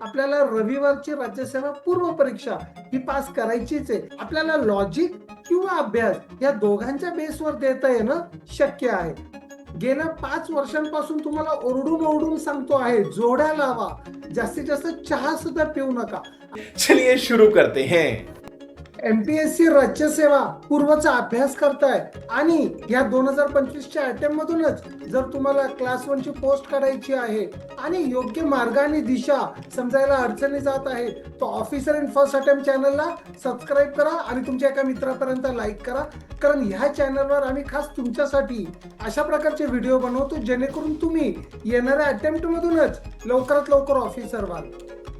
आपल्याला रविवारची राज्यसेवा पूर्व परीक्षा ही पास करायचीच आहे. आपल्याला लॉजिक किंवा अभ्यास या दोघांच्या बेसवर देता येणं शक्य आहे. गेल्या पाच वर्षांपासून तुम्हाला ओरडून ओरडून सांगतो आहे जोड्या लावा. जास्तीत जास्त चहा सुद्धा पिऊ नका. चलिए शुरू करते हैं. एमपीएससी राज्यसेवा पूर्वचा अभ्यास करताय आणि या दोन हजार पंचवीसच्या अटेम्प मधूनच जर तुम्हाला क्लास वन ची पोस्ट काढायची आहे आणि योग्य मार्ग आणि दिशा समजायला अडचणी जात आहे तो ऑफिसर इन फर्स्ट अटेम्प्ट चॅनलला सबस्क्राईब करा आणि तुमच्या एका मित्रापर्यंत लाईक करा. कारण ह्या चॅनलवर आम्ही खास तुमच्यासाठी अशा प्रकारचे व्हिडिओ बनवतो जेणेकरून तुम्ही येणाऱ्या अटेम्प्ट मधूनच लवकरात लवकर ऑफिसर व्हाल.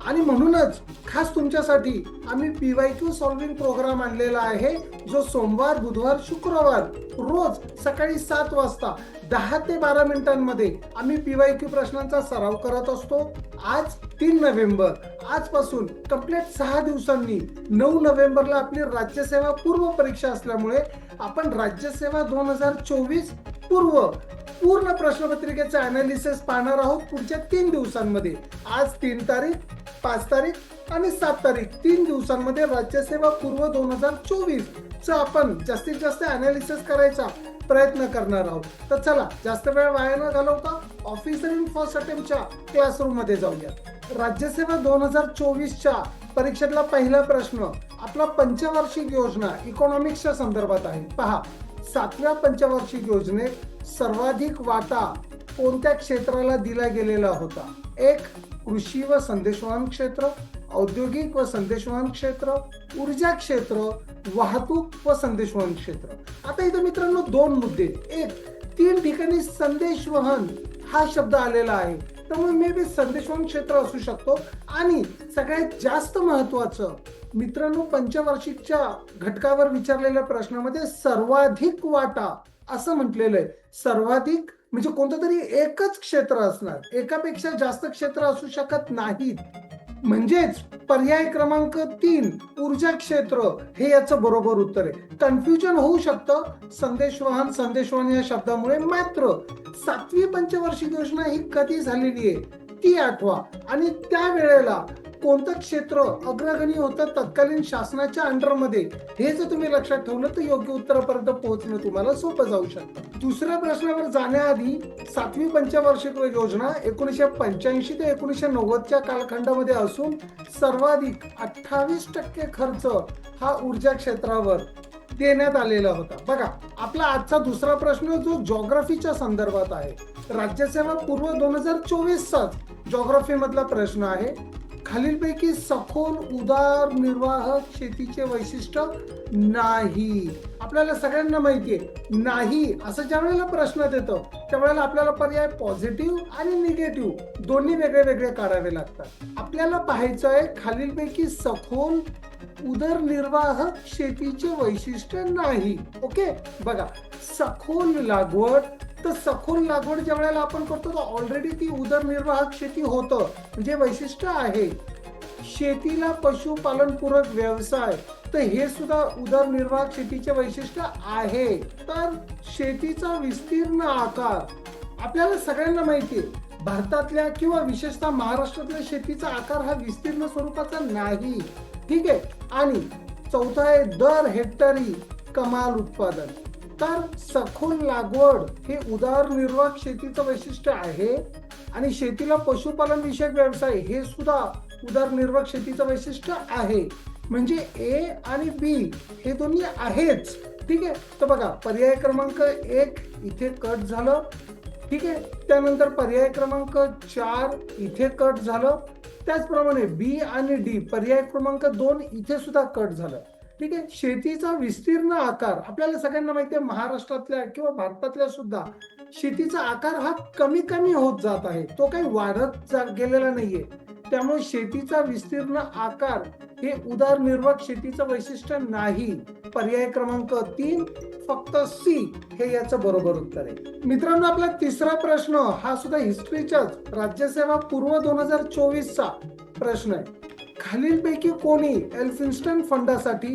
आणि म्हणूनच खास तुमच्यासाठी आम्ही P Y Q solving program आणलेला आहे जो सोमवार बुधवार शुक्रवार रोज सकाळी सात वाजता दहा ते बारा मिनिटांमध्ये आम्ही पी वाय क्यू प्रश्नांचा सराव करत असतो. आज तीन नोव्हेंबर. आजपासून कंप्लीट सहा दिवसांनी नऊ नोव्हेंबरला आपली राज्यसेवा पूर्व परीक्षा असल्यामुळे आपण राज्यसेवा दोन हजार चोवीस पूर्व पूर्ण प्रश्नपत्रिकेचं अनालिसिस पाहणार आहोत पुढच्या तीन दिवसांमध्ये. आज तीन तारीख पाच तारीख आणि सात तारीख तीन दिवसांमध्ये राज्यसेवा पूर्व दोन हजार चोवीस च आपण जास्तीत जास्त अनालिसिस करायचा प्रयत्न करणार आहोत. तर चला जास्त वेळ वाया न घालवता ऑफिसर इन फर्स्ट अटेम्प्टच्या क्लासरूममध्ये जाऊया राज्यसेवा दोन हजार चोवीसच्या परीक्षेतला पहिला प्रश्न आपला पंचवार्षिक योजना इकॉनॉमिक्सच्या संदर्भात आहे. पहा सातव्या पंचवार्षिक योजनेत सर्वाधिक वाटा कोणत्या क्षेत्राला दिला गेलेला होता? एक कृषी व संदेशवहन क्षेत्र औद्योगिक व संदेशवहन क्षेत्र ऊर्जा क्षेत्र वाहतूक व संदेशवहन क्षेत्र. आता इथं मित्रांनो दोन मुद्दे एक तीन ठिकाणी संदेशवहन हा शब्द आलेला आहे. त्यामुळे मे बी संदेशवहन क्षेत्र असू शकतो. आणि सगळ्यात जास्त महत्वाचं मित्रांनो पंचवार्षिकच्या घटकावर विचारलेल्या प्रश्नामध्ये सर्वाधिक वाटा असं म्हटलेलं आहे. सर्वाधिक म्हणजे कोणतं तरी एकच क्षेत्र असणार. एकापेक्षा जास्त क्षेत्र असू शकत नाहीत. म्हणजेच पर्याय क्रमांक तीन ऊर्जा क्षेत्र हे याचं बरोबर उत्तर आहे. कन्फ्युजन होऊ शकतं. संदेशवहन संदेशवहन या शब्दामुळे मात्र सातवी पंचवार्षिक योजना ही कधी झालेली आहे? ती आठवा. आणि त्या वेळेला कोणतं क्षेत्र अग्रगणी होतं तत्कालीन शासनाच्या अंडरमध्ये? हे जर तुम्ही लक्षात ठेवलं तर योग्य उत्तरापर्यंत पोहोचणं तुम्हाला सोपं जाऊ शकतं. दुसऱ्या प्रश्नावर जाण्याआधी सातवी पंचवार्षिक योजना एकोणीसशे पंच्याऐंशी ते एकोणीसशे नव्वदच्या कालखंडामध्ये असून सर्वाधिक अठ्ठावीस टक्के खर्च हा ऊर्जा क्षेत्रावर देण्यात आलेला होता. बघा आपला आजचा दुसरा प्रश्न जो जॉग्राफीच्या संदर्भात आहे. राज्यसेवा पूर्व दोन हजार चोवीसचाच जॉग्राफी मधला प्रश्न आहे. खालीलपैकी सखोल उदार निर्वाहक शेतीचे वैशिष्ट्य नाही. आपल्याला सगळ्यांना माहिती आहे नाही असं ज्या वेळेला प्रश्न येतो त्यावेळेला आपल्याला पर्याय पॉझिटिव्ह आणि निगेटिव्ह दोन्ही वेगळे वेगळे काढावे लागतात. आपल्याला पाहायचं आहे खालीलपैकी सखोल उदरनिर्वाह शेतीचे वैशिष्ट्य नाही. ओके? बघा सखोल लागवड तर सखोल लागवड ज्या वेळेला आपण करतो तर ऑलरेडी ती उदरनिर्वाहक शेती होतं. म्हणजे वैशिष्ट्य आहे. शेतीला पशुपालन पूरक व्यवसाय तर हे सुद्धा उदरनिर्वाहक शेतीचे वैशिष्ट्य आहे. तर शेतीचा विस्तीर्ण आकार आपल्याला सगळ्यांना माहिती आहे भारतातल्या किंवा विशेषतः महाराष्ट्रातल्या शेतीचा आकार हा विस्तीर्ण स्वरूपाचा नाही. ठीक आहे? आणि चौथा आहे दर हेक्टरी कमाल उत्पादन. तर सखोल लागवड हे उदरनिर्वाह शेतीचं वैशिष्ट्य आहे आणि शेतीला पशुपालन विषयक व्यवसाय हे सुद्धा उदरनिर्वाह शेतीचं वैशिष्ट्य आहे. म्हणजे ए आणि बी हे दोन्ही आहेच. ठीक आहे? तर बघा पर्याय क्रमांक एक इथे कट झालं. ठीक आहे? त्यानंतर पर्याय क्रमांक चार इथे कट झालं. त्याचप्रमाणे बी आणि डी पर्याय क्रमांक दोन इथे सुद्धा कट झालं. ठीक आहे? शेतीचा विस्तीर्ण आकार आपल्याला सगळ्यांना माहिती आहे महाराष्ट्रातल्या किंवा भारतातल्या सुद्धा शेतीचा आकार हा कमी कमी होत जात आहे. तो काही वाढत गेलेला नाहीये. त्यामुळे शेतीचा विस्तीर्ण आकार हे उदारनिर्वाह शेतीचं वैशिष्ट्य नाही. पर्याय क्रमांक तीन फक्त सी हे याचं बरोबर उत्तर आहे. मित्रांनो आपला तिसरा प्रश्न हा सुद्धा हिस्ट्रीच्याच. राज्यसेवा पूर्व दोन हजार चोवीसचा प्रश्न आहे. खालीलपैकी कोणी एल्फिन्स्टन फंडासाठी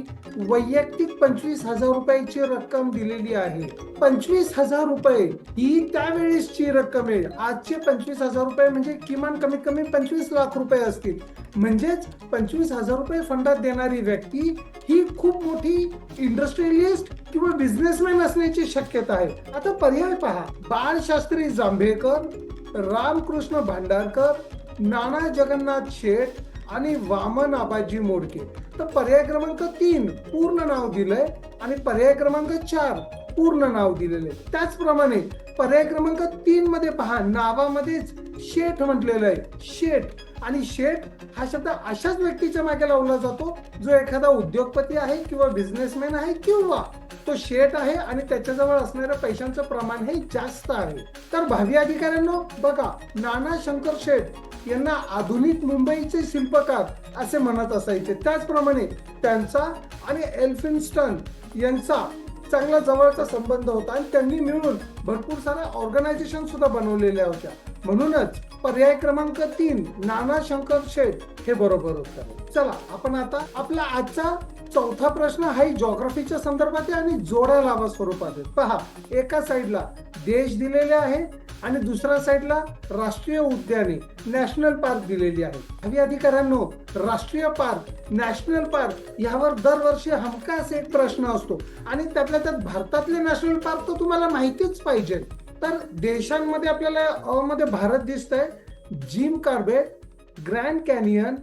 वैयक्तिक पंचवीस हजार रुपयाची रक्कम दिलेली आहे. पंचवीस हजार रुपये ही त्यावेळेसची रक्कम आहे. आजचे पंचवीस हजार रुपये म्हणजे किमान कमीत कमी पंचवीस लाख रुपये असतील. म्हणजेच पंचवीस हजार रुपये फंडात देणारी व्यक्ती ही खूप मोठी इंडस्ट्रियलिस्ट किंवा बिझनेसमॅन असण्याची शक्यता आहे. आता पर्याय पहा. बाळशास्त्री जांभेकर रामकृष्ण भांडारकर नाना जगन्नाथ शेठ आणि वामन आबाजी मोडके. तर पर्याय क्रमांक तीन पूर्ण नाव दिलंय आणि पर्याय क्रमांक चार पूर्ण नाव दिलेले त्याचप्रमाणे पर्याय क्रमांक तीन मध्ये पहा नावामध्येच शेठ म्हटलेलं आहे. शेठ. आणि शेठ हा शब्द अशाच व्यक्तीच्या मागे लावला जातो जो एखादा उद्योगपती आहे किंवा बिझनेसमॅन आहे किंवा तो शेट आहे आणि त्याच्याजवळ असणाऱ्या पैशांचं प्रमाण हे जास्त आहे. तर भावी अधिकाऱ्यांनो बघा नाना शंकर शेठ यांना आधुनिक मुंबईचे शिल्पकार असे म्हणत असायचे. त्याचप्रमाणे त्यांचा आणि एल्फिन्स्टन यांचा चांगला जवळचा संबंध होता आणि त्यांनी मिळून भरपूर साऱ्या ऑर्गनायझेशन सुद्धा बनवलेल्या होत्या. म्हणूनच पर्याय क्रमांक तीन नाना शंकर शेठ हे बरोबर होतं चला आपण आता आपला आजचा चौथा प्रश्न हा जॉग्राफीच्या संदर्भात आहे आणि जोड्या लावा स्वरूपात आहे. पहा एका साईडला देश दिलेले आहे आणि दुसऱ्या साईडला राष्ट्रीय उद्याने नॅशनल पार्क दिलेली आहे. हवी अधिकाऱ्यांनो राष्ट्रीय पार्क नॅशनल पार्क यावर दरवर्षी हमखास एक प्रश्न असतो. आणि त्यातल्या त्यात भारतातले नॅशनल पार्क तर तुम्हाला माहितीच पाहिजे. तर देशांमध्ये आपल्याला अ मध्ये भारत दिसत आहे Jim Corbett Grand Canyon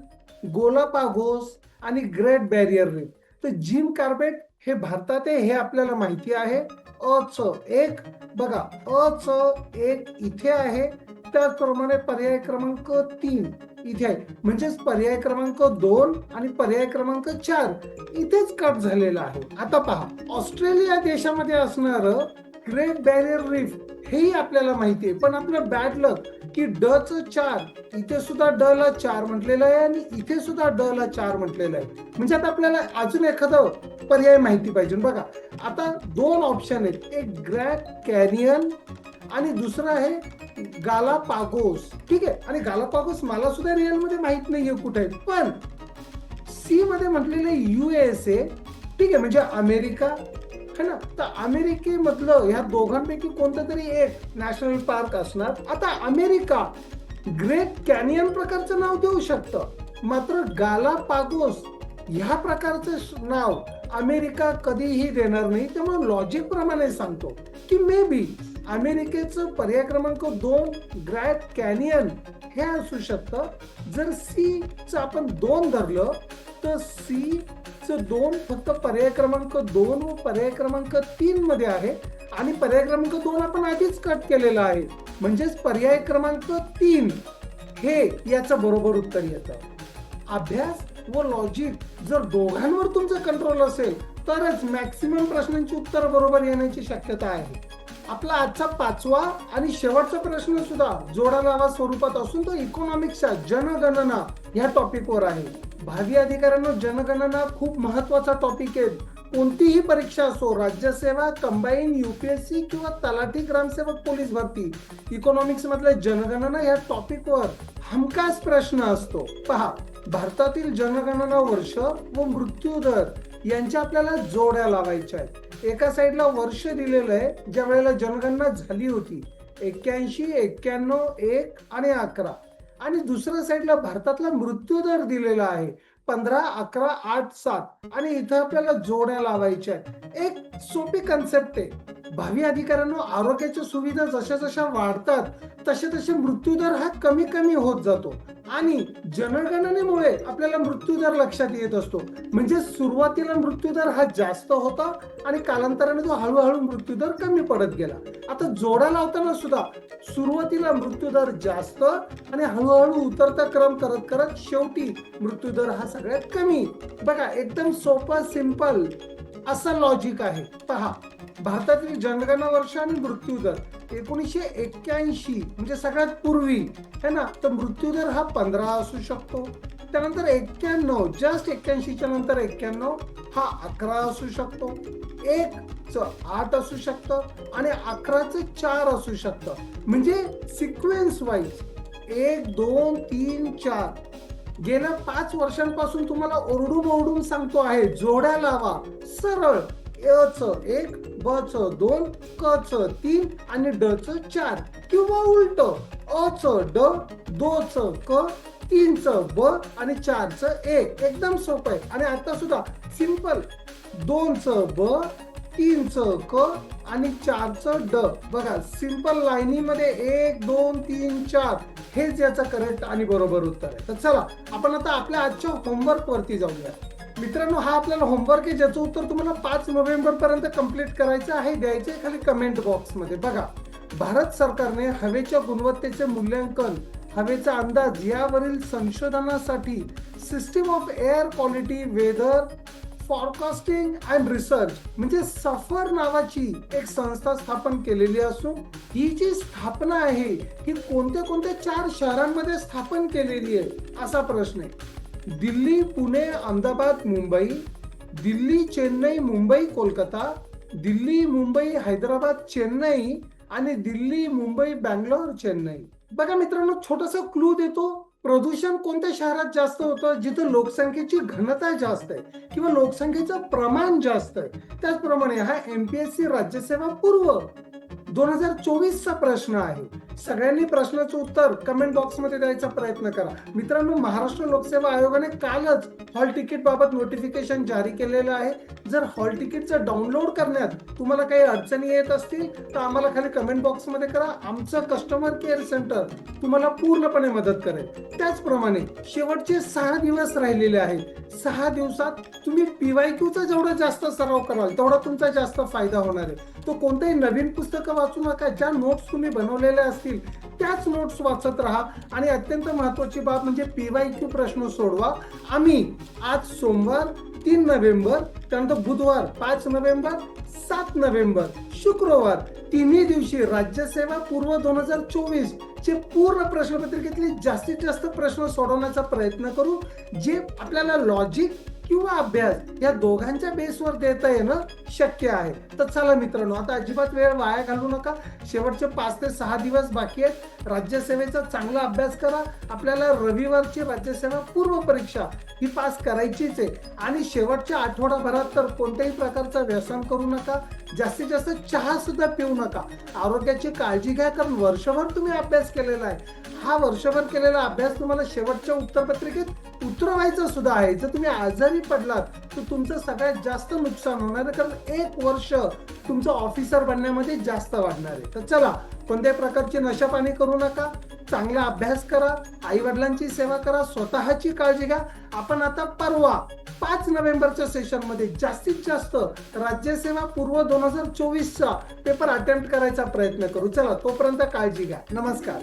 Galapagos आणि ग्रेट बॅरियर रीफ. तर जिम कार्बेट हे भारतात आहे हे आपल्याला माहिती आहे. अ च एक. बघा अ च एक इथे आहे. त्याचप्रमाणे पर्याय क्रमांक तीन इथे आहे. म्हणजेच पर्याय क्रमांक दोन आणि पर्याय क्रमांक चार इथेच कट झालेला आहे. आता पहा ऑस्ट्रेलिया देशामध्ये असणार ग्रेट बॅरियर रीफ हेही आपल्याला माहिती आहे. पण आपलं बॅड लक की ड च चार इथे सुद्धा ड ला चार म्हटलेलं आहे आणि इथे सुद्धा ड ला चार म्हटलेलं आहे. म्हणजे आता आपल्याला अजून एखादं पर्याय माहिती पाहिजे. बघा आता दोन ऑप्शन आहेत. एक ग्रॅक कॅनियन आणि दुसरं आहे गाला पागोस ठीक आहे? आणि गाला पागोस मला सुद्धा रिअलमध्ये माहीत नाहीये कुठे आहे. पण सी मध्ये म्हटलेले युएसए ठीक आहे? म्हणजे अमेरिका है ना तर अमेरिकेमधलं ह्या दोघांपैकी कोणतं तरी एक नॅशनल पार्क असणार. आता अमेरिका ग्रेट कॅनियन प्रकारचं नाव देऊ शकतं. मात्र गाला पागोस ह्या प्रकारचं नाव अमेरिका कधीही देणार नाही. त्यामुळे लॉजिक प्रमाणे सांगतो की मे बी अमेरिकेचं पर्याय क्रमांक दोन ग्रॅट कॅनियन हे असू शकतं. जर सी च आपण दोन धरलं तर सी च दोन फक्त पर्याय क्रमांक दोन व पर्याय क्रमांक तीन मध्ये आहे आणि पर्याय क्रमांक दोन आपण आधीच कट केलेला आहे. म्हणजेच पर्याय क्रमांक तीन हे याचं बरोबर उत्तर येतं. अभ्यास व लॉजिक जर दोघांवर तुमचं कंट्रोल असेल तरच मॅक्सिमम प्रश्नांची उत्तर बरोबर येण्याची शक्यता आहे. आपला आजचा पाचवा आणि शेवटचा प्रश्न सुद्धा जोडा लावा स्वरूपात असून तो इकॉनॉमिक्सच्या जनगणना या टॉपिकवर आहे. भावी अधिकाऱ्यांना जनगणना खूप महत्त्वाचा टॉपिक आहे. कोणतीही परीक्षा असो राज्यसेवा कंबाईन युपीएससी किंवा तलाठी ग्रामसेवक पोलीस भरती इकॉनॉमिक्स मधल्या जनगणना या टॉपिकवर हमखास प्रश्न असतो. पहा भारतातील जनगणना वर्ष व मृत्यू दर यांच्या आपल्याला जोड्या लावायच्या आहेत. एका साईडला वर्ष दिलेलं आहे ज्या वेळेला जनगणना झाली होती. एक्क्याऐंशी एक्क्याण्णव एक आणि अकरा. आणि दुसऱ्या साईडला भारतातला मृत्यू दर दिलेला आहे. पंधरा अकरा आठ सात. आणि इथं आपल्याला जोड्या लावायच्या एक सोपी कन्सेप्ट आहे. भावी अधिकाऱ्यांना आरोग्याच्या सुविधा जशा जशा वाढतात तसे तसे मृत्यूदर हा कमी कमी होत जातो. आणि जनगणनेमुळे आपल्याला मृत्यूदर लक्षात येत असतो. म्हणजे सुरुवातीला मृत्यूदर हा जास्त होता आणि कालांतराने तो हळूहळू मृत्यूदर कमी पडत गेला. आता जोडा लावताना सुद्धा सुरुवातीला मृत्यूदर जास्त आणि हळूहळू उतरता क्रम करत करत शेवटी मृत्यूदर हा सगळ्यात कमी. बघा एकदम सोपं सिंपल असं लॉजिक आहे. पहा भारतातील जनगणना वर्ष आणि मृत्यूदर एकोणीसशे एक्क्याऐंशी म्हणजे सगळ्यात पूर्वी है ना? तर मृत्यूदर हा पंधरा असू शकतो. त्यानंतर एक्क्याण्णव जस्ट एक्क्याऐंशीच्या नंतर एक्क्याण्णव हा अकरा असू शकतो. एक च आठ असू शकतं आणि अकराचं चार असू शकतं. म्हणजे सिक्वेन्स वाईज एक दोन तीन चार. गेल्या पाच वर्षांपासून तुम्हाला ओरडून ओरडून सांगतो आहे जोड्या लावा सरळ अ च एक ब च दोन क च तीन आणि ड च चार किंवा उलट अ च ड दो च क तीन च ब आणि चार च एक. एकदम सोपं आहे. आणि आता सुद्धा सिंपल. दोन च ब तीन च क आणि चार च ड. बघा सिंपल लाईनीमध्ये एक दोन तीन चार. हेच याचं करेक्ट आणि बरोबर उत्तर आहे. तर चला आपण आता आपल्या आजच्या होमवर्क वरती जाऊया. मित्रांनो हा आपल्याला होमवर्क आहे ज्याचं उत्तर तुम्हाला पाच नोव्हेंबर पर्यंत कंप्लीट करायचं आहे द्यायचं आहे खाली कमेंट बॉक्समध्ये. बघा भारत सरकारने हवेच्या गुणवत्तेचे मूल्यांकन हवेचा अंदाज यावरील संशोधनासाठी system of air quality weather forecasting and research म्हणजे सफर नावाची एक संस्था स्थापन केलेली असून ही जी स्थापना आहे ही कोणत्या कोणत्या चार शहरांमध्ये स्थापन केलेली आहे असा प्रश्न आहे. दिल्ली पुणे अहमदाबाद मुंबई दिल्ली चेन्नई मुंबई कोलकाता दिल्ली मुंबई हैदराबाद चेन्नई आणि दिल्ली मुंबई बँगलोर चेन्नई. बघा मित्रांनो छोटासा क्लू देतो. प्रदूषण कोणत्या शहरात जास्त होतं? जिथं लोकसंख्येची घनता जास्त आहे किंवा लोकसंख्येचं प्रमाण जास्त आहे. त्याचप्रमाणे हा एमपीएससी राज्यसेवा पूर्व दोन हजार चोवीसचा प्रश्न आहे. सगळ्यांनी प्रश्नाचं उत्तर कमेंट बॉक्समध्ये द्यायचा प्रयत्न करा. मित्रांनो महाराष्ट्र लोकसेवा आयोगाने कालच हॉल तिकीट बाबत नोटिफिकेशन जारी केलेलं आहे. जर हॉल तिकीटचं डाउनलोड करण्यात तुम्हाला काही अडचणी येत असतील तर आम्हाला खाली कमेंट बॉक्समध्ये करा. आमचं कस्टमर केअर सेंटर तुम्हाला पूर्णपणे मदत करेल. त्याचप्रमाणे शेवटचे सहा दिवस राहिलेले आहेत. सहा दिवसात तुम्ही पीवायक्यूचा जेवढा जास्त सराव कराल तेवढा तुमचा जास्त फायदा होणार आहे. तो कोणताही नवीन पुस्तकं वाचू नका. ज्या नोट्स तुम्ही बनवलेल्या असतील त्याच नोट्स वाचत राहा. आणि अत्यंत महत्वाची बाब म्हणजे पीवायक्यू प्रश्न सोडवा. आम्ही आज सोमवार तीन नोव्हेंबर त्यानंतर बुधवार पाच नोव्हेंबर सात नोव्हेंबर शुक्रवार तिन्ही दिवशी राज्यसेवा पूर्व दोन हजार चोवीस. चे पूर्ण प्रश्नपत्रिकेतले जास्तीत जास्त प्रश्न सोडवण्याचा प्रयत्न करू जे आपल्याला लॉजिक किंवा अभ्यास या दोघांच्या बेसवर देता येणं शक्य आहे. तर चला मित्रांनो आता अजिबात वेळ वाया घालू नका. शेवटचे पाच ते सहा दिवस बाकी आहेत. राज्यसेवेचा चांगला अभ्यास करा. आपल्याला रविवारची राज्यसेवा पूर्व परीक्षा ही पास करायचीच आहे. आणि शेवटच्या आठवडाभरात तर कोणत्याही प्रकारचं व्यसन करू नका. जास्तीत जास्त चहा सुद्धा पिऊ नका. आरोग्याची काळजी घ्या कारण वर्षभर तुम्ही अभ्यास केलेला आहे. हा वर्षभर केलेला अभ्यास तुम्हाला शेवटच्या उत्तरपत्रिकेत उतरवायचा सुद्धा आहे. जर तुम्ही आजारी पडलात तर तुमचं सगळ्यात जास्त नुकसान होणार आहे कारण एक वर्ष तुमचं ऑफिसर बनण्यामध्ये जास्त वाढणार आहे. तर चला कोणत्याही प्रकारची नशापाणी करू नका. चांगला अभ्यास करा. आई वडिलांची सेवा करा. स्वतःची काळजी घ्या. आपण आता परवा पाच नोव्हेंबरच्या सेशनमध्ये जास्तीत जास्त राज्यसेवा पूर्व दोन हजार चोवीसचा पेपर अटेम्प्ट करायचा प्रयत्न करू. चला तोपर्यंत काळजी घ्या. नमस्कार.